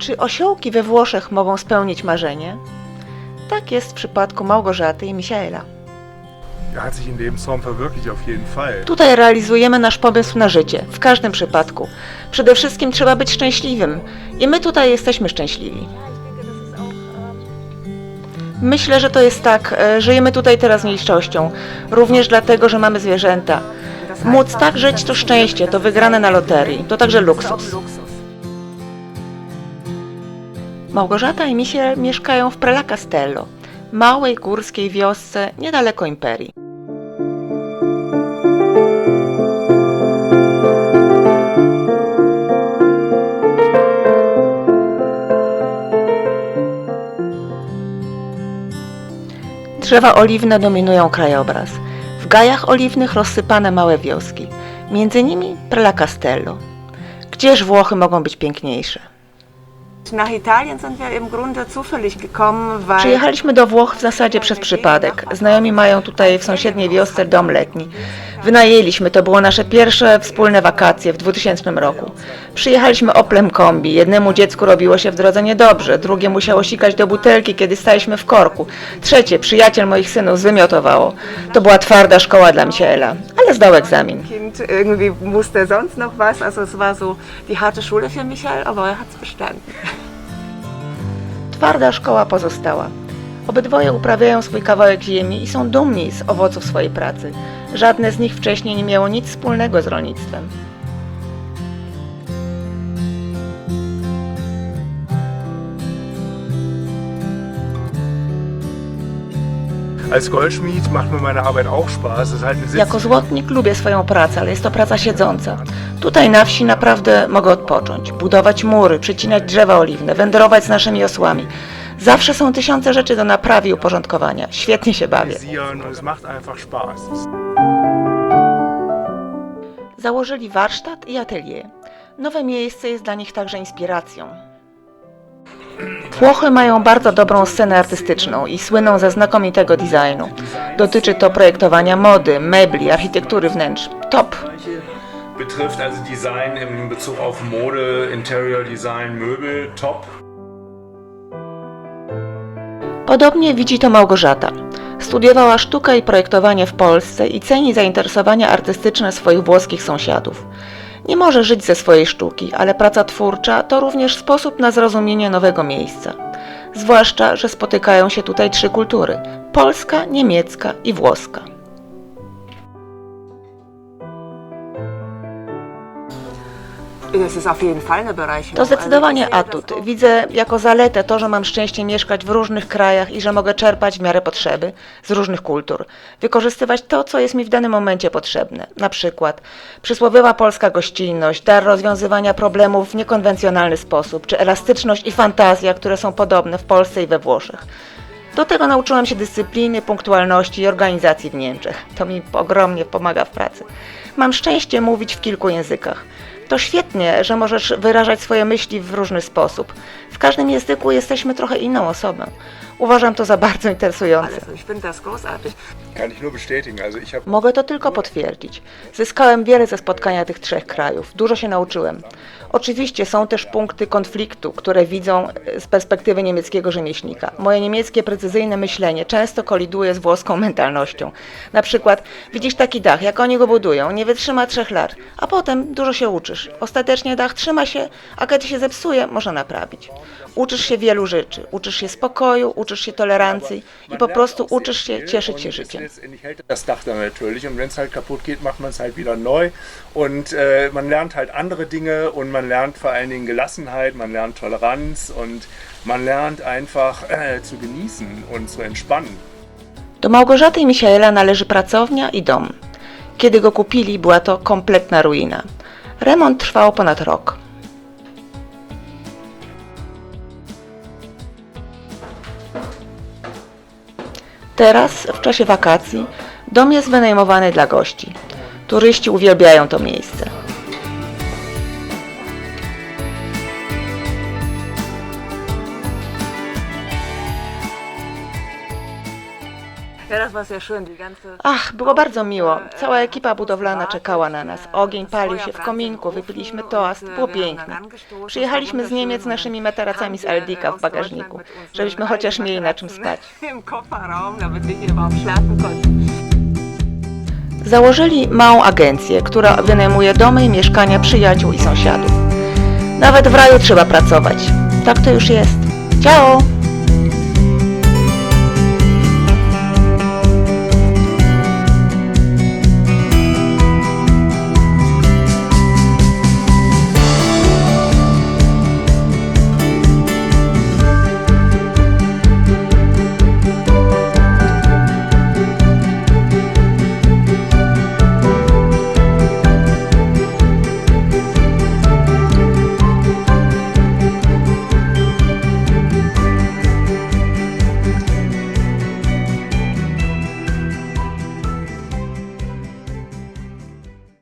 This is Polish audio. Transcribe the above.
Czy osiołki we Włoszech mogą spełnić marzenie? Tak jest w przypadku Małgorzaty i Michaela. Hat sich in dem Song verwirklicht, auf jeden Fall. Tutaj realizujemy nasz pomysł na życie, w każdym przypadku. Przede wszystkim trzeba być szczęśliwym i my tutaj jesteśmy szczęśliwi. Myślę, że to jest tak, e, żyjemy tutaj teraz mniejszością, również dlatego, że mamy zwierzęta. Móc tak żyć to szczęście, to wygrane na loterii, to także luksus. Małgorzata i Misiel mieszkają w Prela Castello, małej górskiej wiosce niedaleko Imperii. Drzewa oliwne dominują krajobraz. W gajach oliwnych rozsypane małe wioski, między nimi Prela Castello. Gdzież Włochy mogą być piękniejsze? Nach Italien sind wir im Grunde zufällig gekommen, weil Przyjechaliśmy do Włoch w zasadzie przez przypadek. Znajomi mają tutaj w sąsiedniej wiosce dom letni. Wynajęliśmy, to było nasze pierwsze wspólne wakacje w 2000 roku. Przyjechaliśmy Oplem kombi. Jednemu dziecku robiło się w drodze niedobrze, drugie musiało sikać do butelki, kiedy staliśmy w korku. Trzecie, przyjaciel moich synów zwymiotowało. To była twarda szkoła dla Michaela, ale zdał egzamin. Kind irgendwie musste sonst noch was. Also es war so die harte Schule für Michael, aber er hat es bestanden. Twarda szkoła pozostała. Obydwoje uprawiają swój kawałek ziemi i są dumni z owoców swojej pracy. Żadne z nich wcześniej nie miało nic wspólnego z rolnictwem. Jako złotnik lubię swoją pracę, ale jest to praca siedząca. Tutaj na wsi naprawdę mogę odpocząć, budować mury, przycinać drzewa oliwne, wędrować z naszymi osłami. Zawsze są tysiące rzeczy do naprawy i uporządkowania. Świetnie się bawię. Założyli warsztat i atelier. Nowe miejsce jest dla nich także inspiracją. Włochy mają bardzo dobrą scenę artystyczną i słyną ze znakomitego designu. Dotyczy to projektowania mody, mebli, architektury wnętrz. Top! betrifft, also Design in Bezug auf Mode, Interior Design, Möbel, top. Podobnie widzi to Małgorzata. Studiowała sztukę i projektowanie w Polsce i ceni zainteresowania artystyczne swoich włoskich sąsiadów. Nie może żyć ze swojej sztuki, ale praca twórcza to również sposób na zrozumienie nowego miejsca. Zwłaszcza, że spotykają się tutaj trzy kultury: polska, niemiecka i włoska. To zdecydowanie atut. Widzę jako zaletę to, że mam szczęście mieszkać w różnych krajach i że mogę czerpać w miarę potrzeby z różnych kultur. Wykorzystywać to, co jest mi w danym momencie potrzebne. Na przykład przysłowiowa polska gościnność, dar rozwiązywania problemów w niekonwencjonalny sposób, czy elastyczność i fantazja, które są podobne w Polsce i we Włoszech. Do tego nauczyłam się dyscypliny, punktualności i organizacji w Niemczech. To mi ogromnie pomaga w pracy. Mam szczęście mówić w kilku językach. To świetnie, że możesz wyrażać swoje myśli w różny sposób. W każdym języku jesteśmy trochę inną osobą. Uważam to za bardzo interesujące. Mogę to tylko potwierdzić. Zyskałem wiele ze spotkania tych trzech krajów. Dużo się nauczyłem. Oczywiście są też punkty konfliktu, które widzą e, z perspektywy niemieckiego rzemieślnika. Moje niemieckie precyzyjne myślenie często koliduje z włoską mentalnością. Na przykład widzisz taki dach, jak oni go budują, nie wytrzyma trzech lat, a potem dużo się uczysz. Ostatecznie dach trzyma się, a kiedy się zepsuje, można naprawić. Uczysz się wielu rzeczy. Uczysz się spokoju, uczysz się tolerancji i po prostu uczysz się cieszyć się życiem. Das Dach dann natürlich und wenn es halt kaputt geht, macht man es halt wieder neu und äh, man lernt halt andere Dinge und man lernt vor allen Dingen Gelassenheit, man lernt Toleranz und man lernt einfach äh, zu genießen und zu entspannen. Do Małgorzaty i Michaela należy pracownia i dom. Kiedy go kupili, była to kompletna ruina. Remont trwał ponad rok. Teraz, w czasie wakacji, dom jest wynajmowany dla gości. Turyści uwielbiają to miejsce. Ach, było bardzo miło. Cała ekipa budowlana czekała na nas. Ogień palił się w kominku, wypiliśmy toast, było pięknie. Przyjechaliśmy z Niemiec z naszymi materacami z Aldika w bagażniku, żebyśmy chociaż mieli na czym spać. Założyli małą agencję, która wynajmuje domy i mieszkania przyjaciół i sąsiadów. Nawet w raju trzeba pracować. Tak to już jest. Ciao!